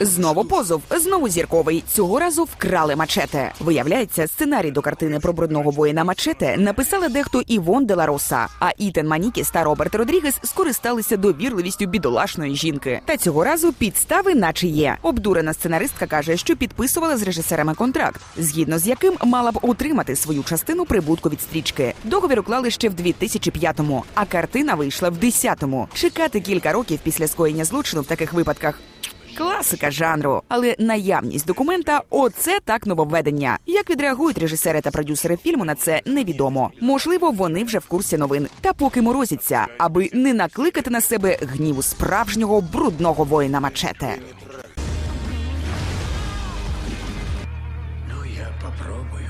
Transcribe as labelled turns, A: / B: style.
A: Знову позов, знову зірковий. Цього разу вкрали мачете. Виявляється, сценарій до картини про брудного воїна мачете написали дехто Івон Делароса. А Ітан Манікіс та Роберт Родрігес скористалися довірливістю бідолашної жінки. Та цього разу підстави, наче є. Обдурена сценаристка каже, що підписувала з режисерами контракт, згідно з яким мала б утримати свою частину прибутку від стрічки. Договір уклали ще в 2005-му, а картина вийшла в 10-му. Чекати кілька років після скоєння злочину в таких випадках класика жанру, але наявність документа оце так нововведення. Як відреагують режисери та продюсери фільму на це невідомо. Можливо, вони вже в курсі новин. Та поки морозяться, аби не накликати на себе гніву справжнього брудного воїна мачете. Ну я попробую.